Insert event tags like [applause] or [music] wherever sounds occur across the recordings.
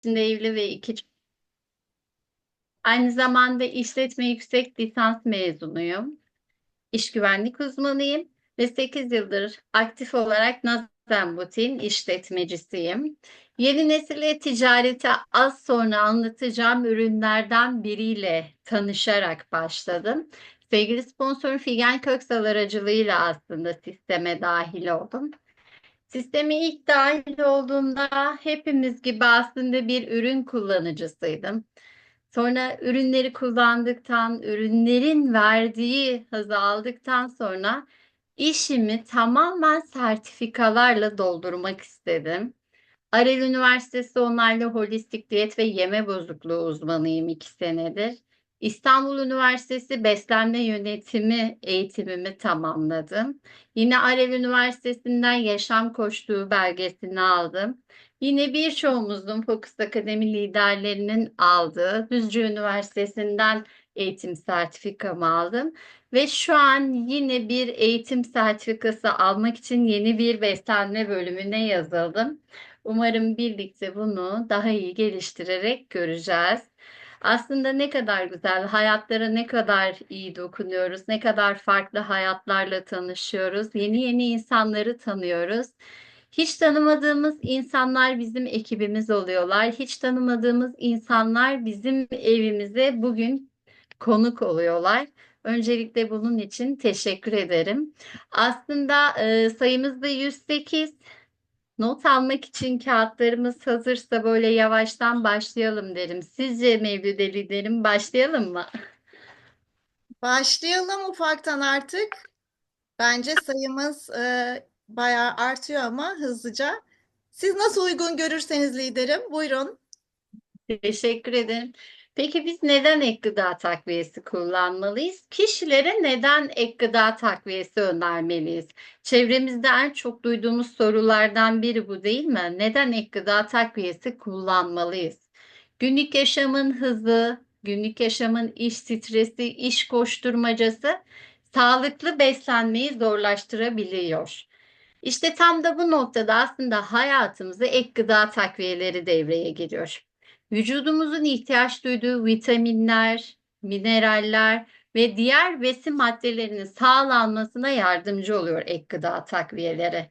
içinde evli ve iki Aynı zamanda işletme yüksek lisans mezunuyum. İş güvenlik uzmanıyım ve 8 yıldır aktif olarak Nazan Butik'in işletmecisiyim. Yeni nesile ticarete az sonra anlatacağım ürünlerden biriyle tanışarak başladım. Sevgili sponsorum Figen Köksal aracılığıyla aslında sisteme dahil oldum. Sisteme ilk dahil olduğumda hepimiz gibi aslında bir ürün kullanıcısıydım. Sonra ürünleri kullandıktan, ürünlerin verdiği hızı aldıktan sonra işimi tamamen sertifikalarla doldurmak istedim. Arel Üniversitesi onaylı holistik diyet ve yeme bozukluğu uzmanıyım iki senedir. İstanbul Üniversitesi beslenme yönetimi eğitimimi tamamladım. Yine Arel Üniversitesi'nden yaşam koçluğu belgesini aldım. Yine birçoğumuzun Focus Akademi liderlerinin aldığı Düzce Üniversitesi'nden eğitim sertifikamı aldım. Ve şu an yine bir eğitim sertifikası almak için yeni bir beslenme bölümüne yazıldım. Umarım birlikte bunu daha iyi geliştirerek göreceğiz. Aslında ne kadar güzel, hayatlara ne kadar iyi dokunuyoruz, ne kadar farklı hayatlarla tanışıyoruz, yeni yeni insanları tanıyoruz. Hiç tanımadığımız insanlar bizim ekibimiz oluyorlar. Hiç tanımadığımız insanlar bizim evimize bugün konuk oluyorlar. Öncelikle bunun için teşekkür ederim. Aslında e, sayımız da 108. Not almak için kağıtlarımız hazırsa böyle yavaştan başlayalım derim. Sizce Mevlüde liderim başlayalım mı? Başlayalım ufaktan artık. Bence sayımız e, bayağı artıyor ama hızlıca. Siz nasıl uygun görürseniz liderim. Buyurun. Teşekkür ederim. Peki biz neden ek gıda takviyesi kullanmalıyız? Kişilere neden ek gıda takviyesi önermeliyiz? Çevremizde en çok duyduğumuz sorulardan biri bu değil mi? Neden ek gıda takviyesi kullanmalıyız? Günlük yaşamın hızı, günlük yaşamın iş stresi, iş koşturmacası sağlıklı beslenmeyi zorlaştırabiliyor. İşte tam da bu noktada aslında hayatımıza ek gıda takviyeleri devreye giriyor. Vücudumuzun ihtiyaç duyduğu vitaminler, mineraller ve diğer besin maddelerinin sağlanmasına yardımcı oluyor ek gıda takviyeleri.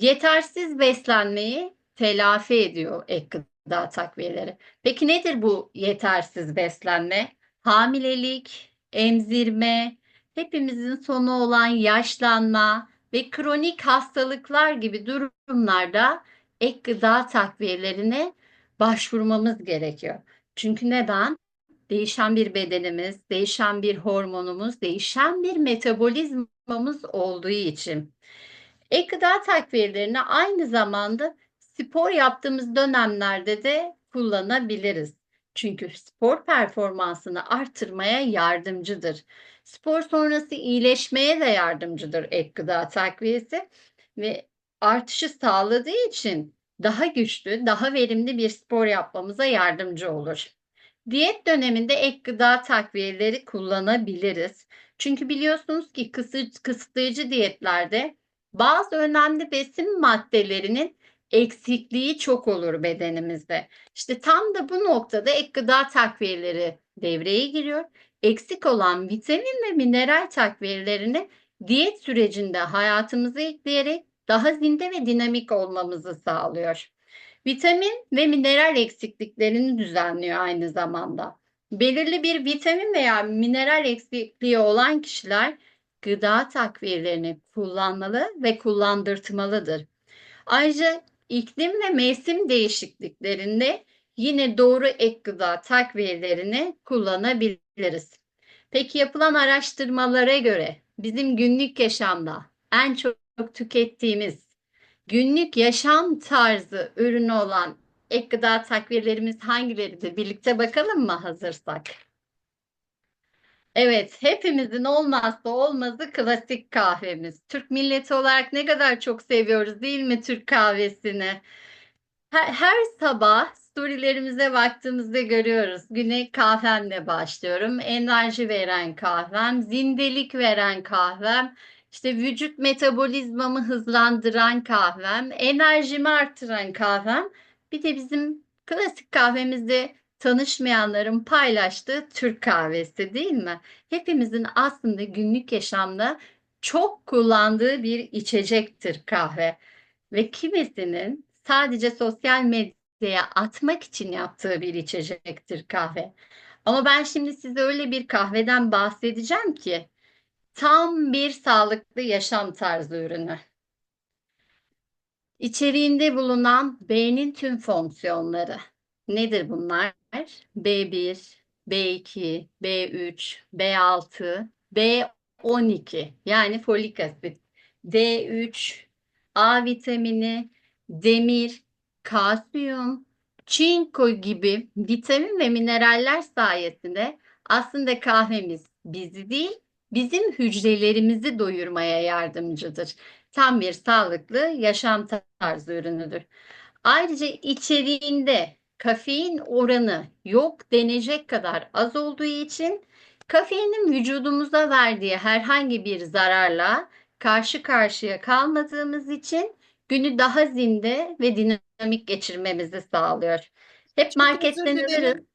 Yetersiz beslenmeyi telafi ediyor ek gıda takviyeleri. Peki nedir bu yetersiz beslenme? Hamilelik, emzirme, hepimizin sonu olan yaşlanma ve kronik hastalıklar gibi durumlarda ek gıda takviyelerine başvurmamız gerekiyor. Çünkü neden? Değişen bir bedenimiz, değişen bir hormonumuz, değişen bir metabolizmamız olduğu için. Ek gıda takviyelerini aynı zamanda spor yaptığımız dönemlerde de kullanabiliriz. Çünkü spor performansını artırmaya yardımcıdır. Spor sonrası iyileşmeye de yardımcıdır ek gıda takviyesi ve artışı sağladığı için daha güçlü, daha verimli bir spor yapmamıza yardımcı olur. Diyet döneminde ek gıda takviyeleri kullanabiliriz. Çünkü biliyorsunuz ki kısıtlayıcı diyetlerde bazı önemli besin maddelerinin eksikliği çok olur bedenimizde. İşte tam da bu noktada ek gıda takviyeleri devreye giriyor. Eksik olan vitamin ve mineral takviyelerini diyet sürecinde hayatımıza ekleyerek daha zinde ve dinamik olmamızı sağlıyor. Vitamin ve mineral eksikliklerini düzenliyor aynı zamanda. Belirli bir vitamin veya mineral eksikliği olan kişiler gıda takviyelerini kullanmalı ve kullandırtmalıdır. Ayrıca iklim ve mevsim değişikliklerinde yine doğru ek gıda takviyelerini kullanabiliriz. Peki yapılan araştırmalara göre bizim günlük yaşamda en çok tükettiğimiz günlük yaşam tarzı ürünü olan ek gıda takviyelerimiz hangileridir? Birlikte bakalım mı hazırsak? Evet, hepimizin olmazsa olmazı klasik kahvemiz. Türk milleti olarak ne kadar çok seviyoruz değil mi Türk kahvesini? Her, her sabah storylerimize baktığımızda görüyoruz. Güne kahvemle başlıyorum. Enerji veren kahvem, zindelik veren kahvem, işte vücut metabolizmamı hızlandıran kahvem, enerjimi artıran kahvem. Bir de bizim Klasik kahvemizde tanışmayanların paylaştığı Türk kahvesi değil mi? Hepimizin aslında günlük yaşamda çok kullandığı bir içecektir kahve ve kimisinin sadece sosyal medyaya atmak için yaptığı bir içecektir kahve. Ama ben şimdi size öyle bir kahveden bahsedeceğim ki tam bir sağlıklı yaşam tarzı ürünü. İçeriğinde bulunan beynin tüm fonksiyonları nedir bunlar? B1, B2, B3, B6, B12 yani folik asit, D3, A vitamini, demir, kalsiyum, çinko gibi vitamin ve mineraller sayesinde aslında kahvemiz bizi değil, bizim hücrelerimizi doyurmaya yardımcıdır. Tam bir sağlıklı yaşam tarzı ürünüdür. Ayrıca içeriğinde kafein oranı yok denecek kadar az olduğu için kafeinin vücudumuza verdiği herhangi bir zararla karşı karşıya kalmadığımız için günü daha zinde ve dinamik geçirmemizi sağlıyor. Hep Çok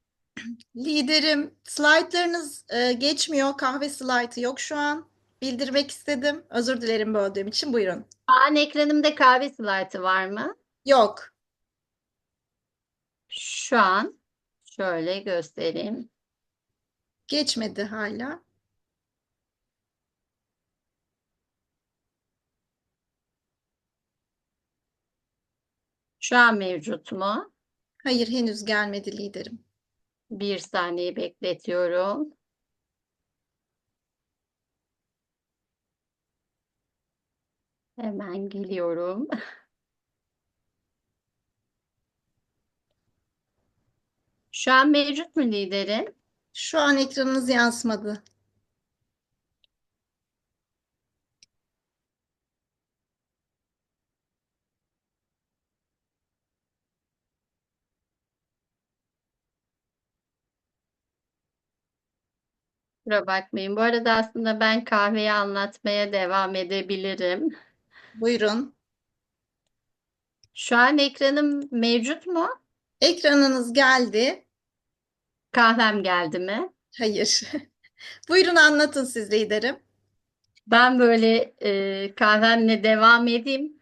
Liderim, slaytlarınız e, geçmiyor. Kahve slaytı yok şu an. Bildirmek istedim. Özür dilerim böldüğüm için. Buyurun. An ekranımda kahve slaytı var mı? Yok. Şu an şöyle göstereyim. Geçmedi hala. Şu an mevcut mu? Hayır, henüz gelmedi liderim. Bir saniye bekletiyorum. Hemen geliyorum. Şu an mevcut mu liderim? Şu an ekranınız yansımadı. Kusura bakmayın. Bu arada aslında ben kahveyi anlatmaya devam edebilirim. Buyurun. Şu an ekranım mevcut mu? Ekranınız geldi. Kahvem geldi mi? Hayır. [laughs] Buyurun anlatın siz liderim. Ben böyle e, kahvemle devam edeyim.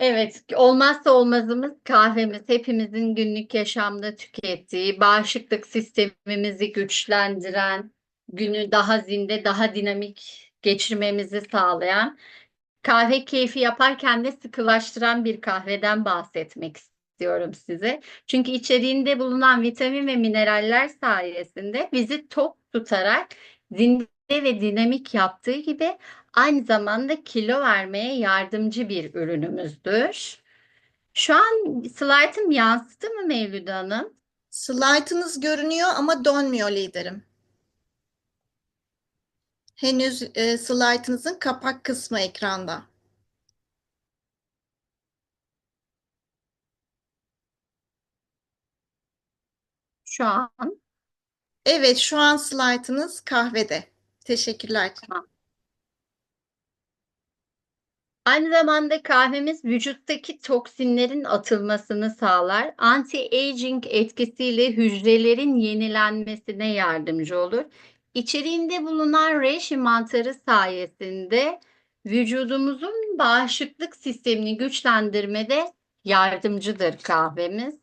Evet, olmazsa olmazımız kahvemiz. Hepimizin günlük yaşamda tükettiği, bağışıklık sistemimizi güçlendiren, günü daha zinde, daha dinamik geçirmemizi sağlayan, kahve keyfi yaparken de sıkılaştıran bir kahveden bahsetmek istiyorum size. Çünkü içeriğinde bulunan vitamin ve mineraller sayesinde bizi tok tutarak zinde ve dinamik yaptığı gibi aynı zamanda kilo vermeye yardımcı bir ürünümüzdür. Şu an slaytım yansıdı mı Mevlüt Hanım? Slaytınız görünüyor ama dönmüyor liderim. Henüz e, slaytınızın kapak kısmı ekranda. Şu an Evet, şu an slaytınız kahvede. Teşekkürler. Aynı zamanda kahvemiz vücuttaki toksinlerin atılmasını sağlar. Anti-aging etkisiyle hücrelerin yenilenmesine yardımcı olur. İçeriğinde bulunan reishi mantarı sayesinde vücudumuzun bağışıklık sistemini güçlendirmede yardımcıdır kahvemiz.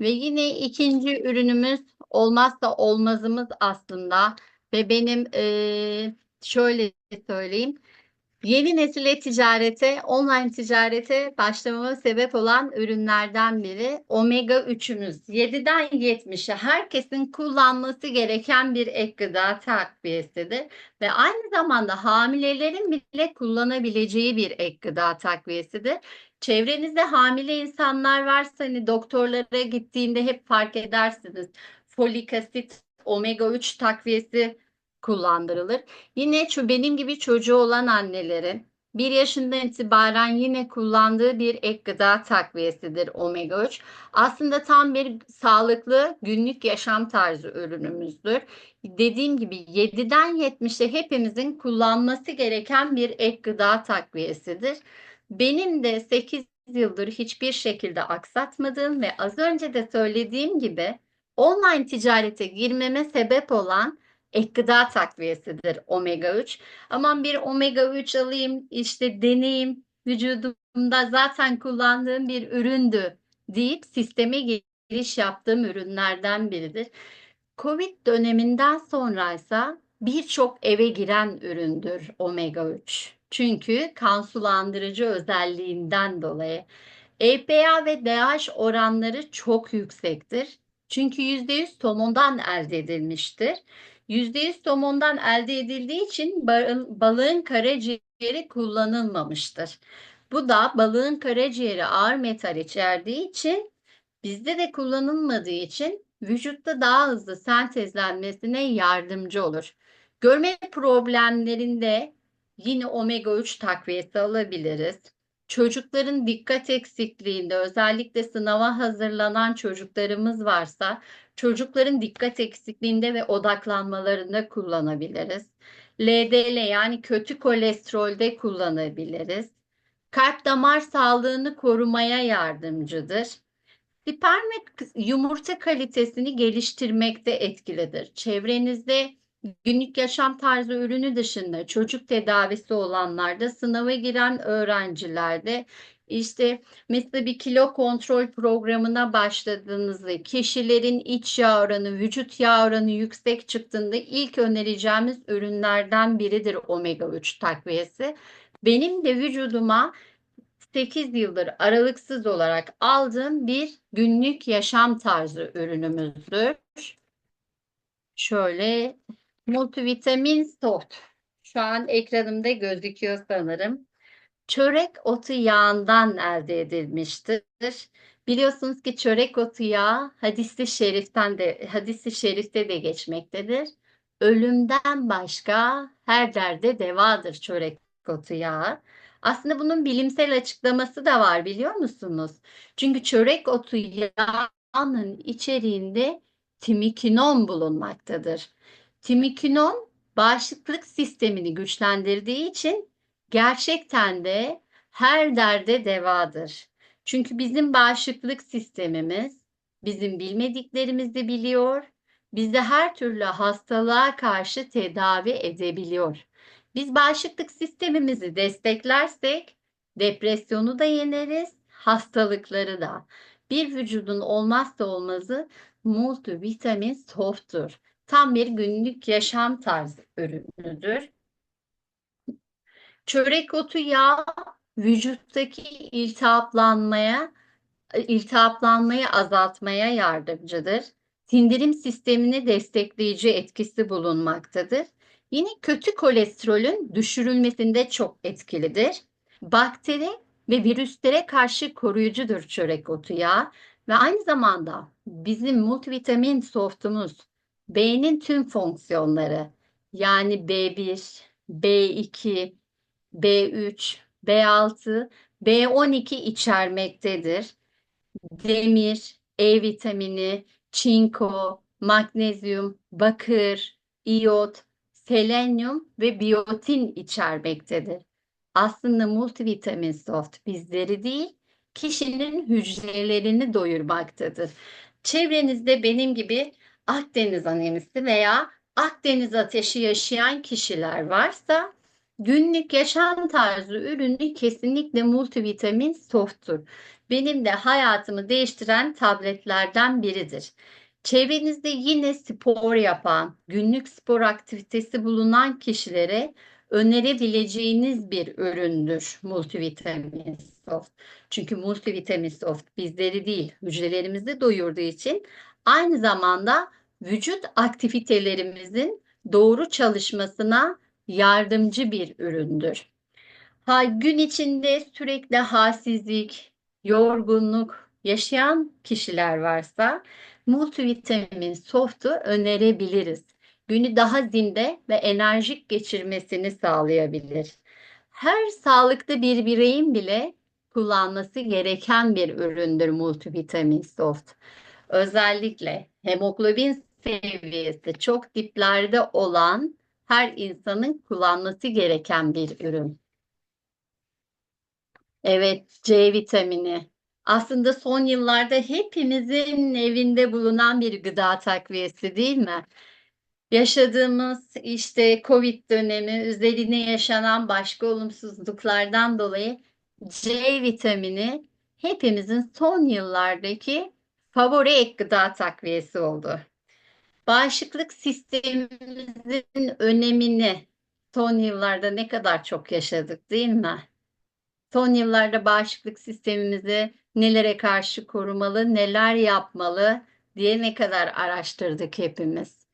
Ve yine ikinci ürünümüz olmazsa olmazımız aslında ve benim eee, şöyle söyleyeyim. Yeni nesil e-ticarete, online ticarete başlamama sebep olan ürünlerden biri omega 3'ümüz. 7'den 70'e herkesin kullanması gereken bir ek gıda takviyesidir. Ve aynı zamanda hamilelerin bile kullanabileceği bir ek gıda takviyesidir. Çevrenizde hamile insanlar varsa hani doktorlara gittiğinde hep fark edersiniz. Folik asit, omega 3 takviyesi kullandırılır. Yine şu benim gibi çocuğu olan annelerin bir yaşından itibaren yine kullandığı bir ek gıda takviyesidir omega 3. Aslında tam bir sağlıklı günlük yaşam tarzı ürünümüzdür. Dediğim gibi 7'den 70'e hepimizin kullanması gereken bir ek gıda takviyesidir. Benim de 8 yıldır hiçbir şekilde aksatmadığım ve az önce de söylediğim gibi online ticarete girmeme sebep olan ek gıda takviyesidir omega 3. Aman bir omega 3 alayım, işte deneyim, vücudumda zaten kullandığım bir üründü deyip sisteme giriş yaptığım ürünlerden biridir. Covid döneminden sonraysa birçok eve giren üründür omega 3. Çünkü kan sulandırıcı özelliğinden dolayı. EPA ve DH oranları çok yüksektir. Çünkü %100 somondan elde edilmiştir. %100 somondan elde edildiği için balığın karaciğeri kullanılmamıştır. Bu da balığın karaciğeri ağır metal içerdiği için bizde de kullanılmadığı için vücutta daha hızlı sentezlenmesine yardımcı olur. Görme problemlerinde yine omega 3 takviyesi alabiliriz. Çocukların dikkat eksikliğinde özellikle sınava hazırlanan çocuklarımız varsa çocukların dikkat eksikliğinde ve odaklanmalarında kullanabiliriz. LDL yani kötü kolesterolde kullanabiliriz. Kalp damar sağlığını korumaya yardımcıdır. Sperm ve yumurta kalitesini geliştirmekte etkilidir. Çevrenizde günlük yaşam tarzı ürünü dışında çocuk tedavisi olanlarda, sınava giren öğrencilerde işte mesela bir kilo kontrol programına başladığınızda kişilerin iç yağ oranı, vücut yağ oranı yüksek çıktığında ilk önereceğimiz ürünlerden biridir omega 3 takviyesi. Benim de vücuduma 8 yıldır aralıksız olarak aldığım bir günlük yaşam tarzı ürünümüzdür. Şöyle multivitamin soft. Şu an ekranımda gözüküyor sanırım. Çörek otu yağından elde edilmiştir. Biliyorsunuz ki çörek otu yağı hadisi şeriften de hadisi şerifte de geçmektedir. Ölümden başka her derde devadır çörek otu yağı. Aslında bunun bilimsel açıklaması da var biliyor musunuz? Çünkü çörek otu yağının içeriğinde timikinon bulunmaktadır. Timikinon bağışıklık sistemini güçlendirdiği için gerçekten de her derde devadır. Çünkü bizim bağışıklık sistemimiz bizim bilmediklerimizi biliyor, bizi her türlü hastalığa karşı tedavi edebiliyor. Biz bağışıklık sistemimizi desteklersek depresyonu da yeneriz, hastalıkları da. Bir vücudun olmazsa olmazı multivitamin soft'tur. Tam bir günlük yaşam tarzı ürünüdür. Çörek otu yağı vücuttaki iltihaplanmaya iltihaplanmayı azaltmaya yardımcıdır. Sindirim sistemini destekleyici etkisi bulunmaktadır. Yine kötü kolesterolün düşürülmesinde çok etkilidir. Bakteri ve virüslere karşı koruyucudur çörek otu yağı ve aynı zamanda bizim multivitamin softumuz beynin tüm fonksiyonları yani B1, B2, B3, B6, B12 içermektedir. Demir, E vitamini, çinko, magnezyum, bakır, iyot, selenyum ve biyotin içermektedir. Aslında multivitamin soft bizleri değil, kişinin hücrelerini doyurmaktadır. Çevrenizde benim gibi Akdeniz anemisi veya Akdeniz ateşi yaşayan kişiler varsa günlük yaşam tarzı ürünü kesinlikle multivitamin softtur. Benim de hayatımı değiştiren tabletlerden biridir. Çevrenizde yine spor yapan, günlük spor aktivitesi bulunan kişilere önerebileceğiniz bir üründür multivitamin soft. Çünkü multivitamin soft bizleri değil hücrelerimizi doyurduğu için aynı zamanda vücut aktivitelerimizin doğru çalışmasına yardımcı bir üründür. Ha, gün içinde sürekli halsizlik, yorgunluk yaşayan kişiler varsa multivitamin soft'u önerebiliriz. Günü daha zinde ve enerjik geçirmesini sağlayabilir. Her sağlıklı bir bireyin bile kullanması gereken bir üründür multivitamin soft. Özellikle hemoglobin seviyesi çok diplerde olan her insanın kullanması gereken bir ürün. Evet, C vitamini. Aslında son yıllarda hepimizin evinde bulunan bir gıda takviyesi değil mi? Yaşadığımız işte Covid dönemi, üzerine yaşanan başka olumsuzluklardan dolayı C vitamini hepimizin son yıllardaki favori ek gıda takviyesi oldu. Bağışıklık sistemimizin önemini son yıllarda ne kadar çok yaşadık değil mi? Son yıllarda bağışıklık sistemimizi nelere karşı korumalı, neler yapmalı diye ne kadar araştırdık hepimiz.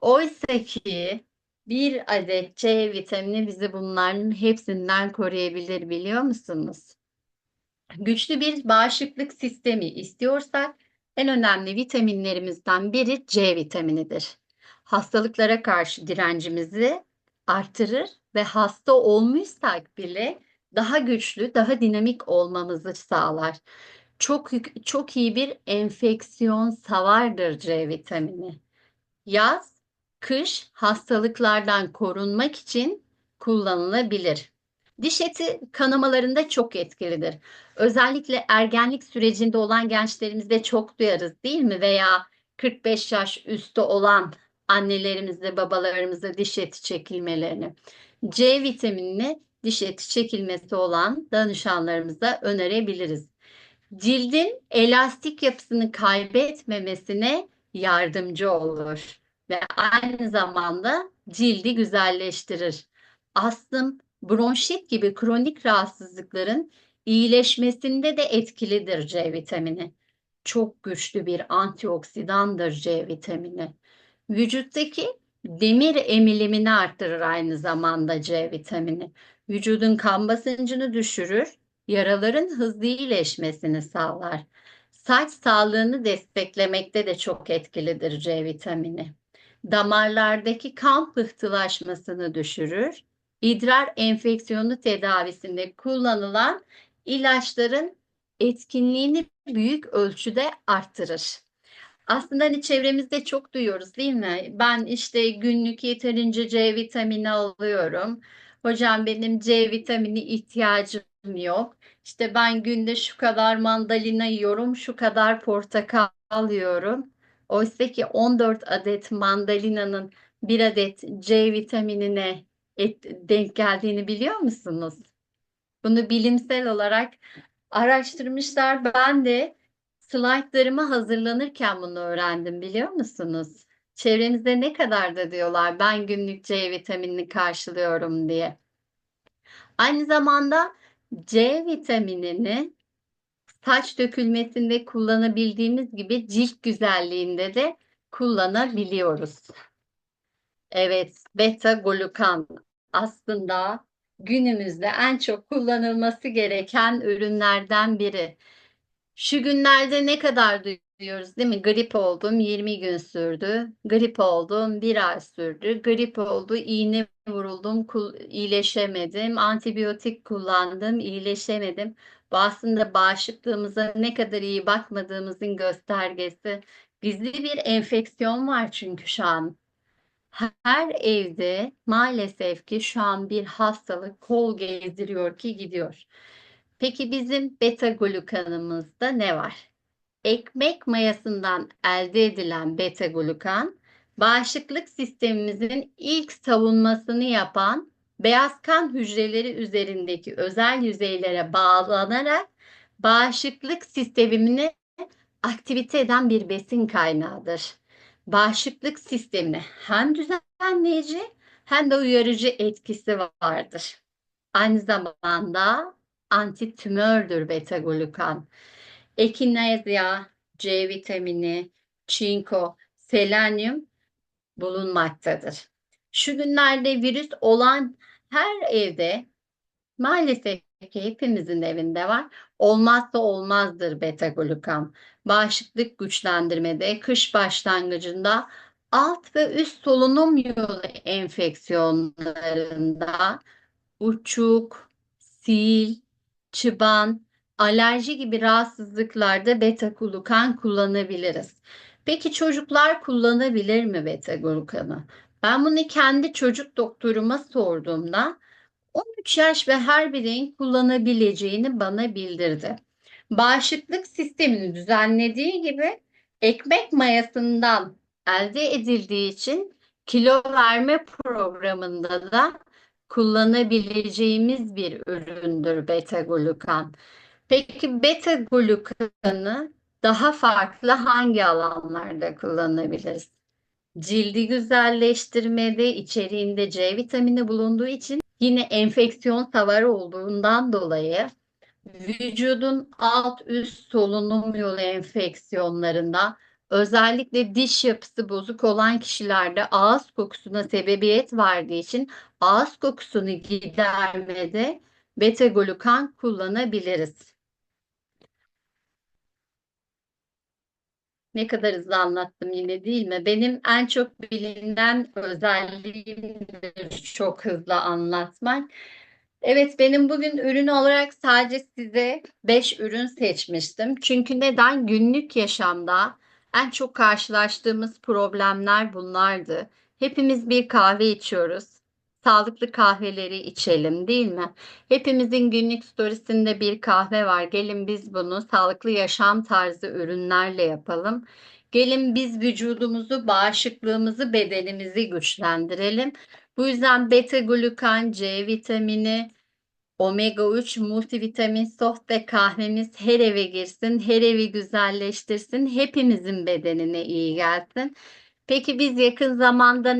Oysa ki bir adet C vitamini bizi bunların hepsinden koruyabilir biliyor musunuz? Güçlü bir bağışıklık sistemi istiyorsak en önemli vitaminlerimizden biri C vitaminidir. Hastalıklara karşı direncimizi artırır ve hasta olmuşsak bile daha güçlü, daha dinamik olmamızı sağlar. Çok çok iyi bir enfeksiyon savardır C vitamini. Yaz, kış hastalıklardan korunmak için kullanılabilir. Diş eti kanamalarında çok etkilidir. Özellikle ergenlik sürecinde olan gençlerimizde çok duyarız değil mi? Veya 45 yaş üstü olan annelerimizde, babalarımızda diş eti çekilmelerini. C vitaminini diş eti çekilmesi olan danışanlarımıza önerebiliriz. Cildin elastik yapısını kaybetmemesine yardımcı olur ve aynı zamanda cildi güzelleştirir. Astım, bronşit gibi kronik rahatsızlıkların iyileşmesinde de etkilidir C vitamini. Çok güçlü bir antioksidandır C vitamini. Vücuttaki demir emilimini arttırır aynı zamanda C vitamini. Vücudun kan basıncını düşürür, yaraların hızlı iyileşmesini sağlar. Saç sağlığını desteklemekte de çok etkilidir C vitamini. Damarlardaki kan pıhtılaşmasını düşürür. İdrar enfeksiyonu tedavisinde kullanılan ilaçların etkinliğini büyük ölçüde arttırır. Aslında hani çevremizde çok duyuyoruz değil mi? Ben işte günlük yeterince C vitamini alıyorum. Hocam benim C vitamini ihtiyacım yok. İşte ben günde şu kadar mandalina yiyorum, şu kadar portakal yiyorum. Oysa ki 14 adet mandalinanın bir adet C vitaminine et, denk geldiğini biliyor musunuz? Bunu bilimsel olarak araştırmışlar. Ben de slaytlarımı hazırlanırken bunu öğrendim biliyor musunuz? Çevremizde ne kadar da diyorlar ben günlük C vitaminini karşılıyorum diye. Aynı zamanda C vitaminini saç dökülmesinde kullanabildiğimiz gibi cilt güzelliğinde de kullanabiliyoruz. Evet, beta glukan aslında günümüzde en çok kullanılması gereken ürünlerden biri. Şu günlerde ne kadar duyuyoruz değil mi? Grip oldum 20 gün sürdü. Grip oldum bir ay sürdü. Grip oldu iğne vuruldum iyileşemedim. Antibiyotik kullandım iyileşemedim. Bu aslında bağışıklığımıza ne kadar iyi bakmadığımızın göstergesi. Gizli bir enfeksiyon var çünkü şu an. Her evde maalesef ki şu an bir hastalık kol gezdiriyor ki gidiyor. Peki bizim beta glukanımızda ne var? Ekmek mayasından elde edilen beta glukan, bağışıklık sistemimizin ilk savunmasını yapan beyaz kan hücreleri üzerindeki özel yüzeylere bağlanarak bağışıklık sistemini aktivite eden bir besin kaynağıdır. Bağışıklık sistemine hem düzenleyici hem de uyarıcı etkisi vardır. Aynı zamanda antitümördür beta glukan. Ekinezya, C vitamini, çinko, selenyum bulunmaktadır. Şu günlerde virüs olan her evde maalesef ki hepimizin evinde var. Olmazsa olmazdır beta glukan. Bağışıklık güçlendirmede, kış başlangıcında alt ve üst solunum yolu enfeksiyonlarında uçuk, sil, çıban, alerji gibi rahatsızlıklarda beta glukan kullanabiliriz. Peki çocuklar kullanabilir mi beta glukanı? Ben bunu kendi çocuk doktoruma sorduğumda 13 yaş ve her bireyin kullanabileceğini bana bildirdi. Bağışıklık sistemini düzenlediği gibi ekmek mayasından elde edildiği için kilo verme programında da kullanabileceğimiz bir üründür beta glukan. Peki beta glukanı daha farklı hangi alanlarda kullanabiliriz? Cildi güzelleştirmede içeriğinde C vitamini bulunduğu için yine enfeksiyon savarı olduğundan dolayı vücudun alt üst solunum yolu enfeksiyonlarında özellikle diş yapısı bozuk olan kişilerde ağız kokusuna sebebiyet verdiği için ağız kokusunu gidermede beta glukan kullanabiliriz. Ne kadar hızlı anlattım yine değil mi? Benim en çok bilinen özelliğimdir çok hızlı anlatmak. Evet benim bugün ürün olarak sadece size 5 ürün seçmiştim. Çünkü neden? Günlük yaşamda en çok karşılaştığımız problemler bunlardı. Hepimiz bir kahve içiyoruz. Sağlıklı kahveleri içelim değil mi? Hepimizin günlük storiesinde bir kahve var. Gelin biz bunu sağlıklı yaşam tarzı ürünlerle yapalım. Gelin biz vücudumuzu, bağışıklığımızı, bedenimizi güçlendirelim. Bu yüzden beta glukan, C vitamini, omega 3 multivitamin sohbet kahvemiz her eve girsin, her evi güzelleştirsin, hepimizin bedenine iyi gelsin. Peki biz yakın zamanda